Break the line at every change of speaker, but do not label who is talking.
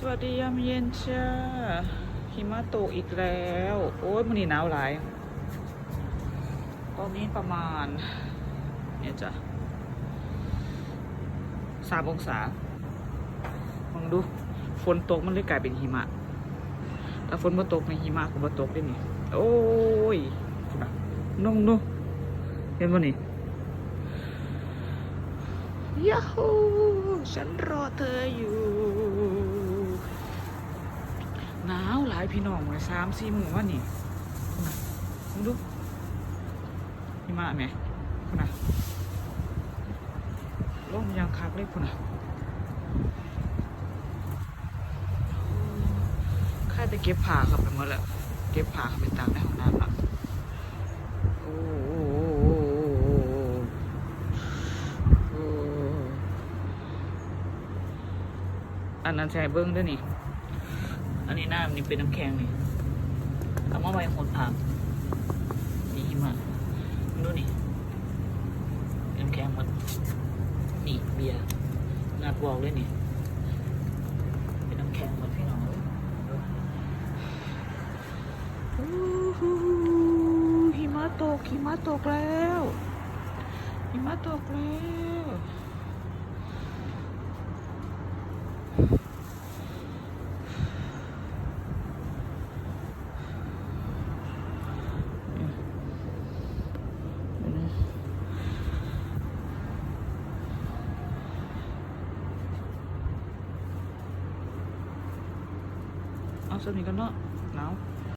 สวัสดียามเย็นจ้าหิมะตกอีกแล้ว โอ้ยมันนี่หนาวหลาย ตอนนี้ประมาณ เนี่ยจ้ะสามองศาลองดู ฝนตกมันเลยกลายเป็นหิมะ ถ้าฝนมาตกในหิมะก็มาตกได้นี่โอ้ยนุ่งนุ่งเห็นป่ะนี่ยาฮูฉันรอเธออยู่ พี่น้องเลยสามสี่หมู่ว่านี่คุณอะมึงดูหิมะไหมคุณอะลมยางคักเลยคุณอะข้าจะเก็บผ้าเข้าไปหมดแล้ว เก็บผ้าไปตากในห้องน้ำละโอ้อันนั้นใช้เบิ้งด้วยนี่ อันนี้น้ำนี่เป็นน้ำแข็งนี่เอามาไว้หดผักนี่หิมะดูนี่น้ำแข็งหมดนี่เบียร์นัดบอกเลยนี่เป็นน้ำแข็งหมดพี่น้องเลยอู้หูหิมะตกหิมะตกแล้วหิมะตกแล้ว เอาสนิท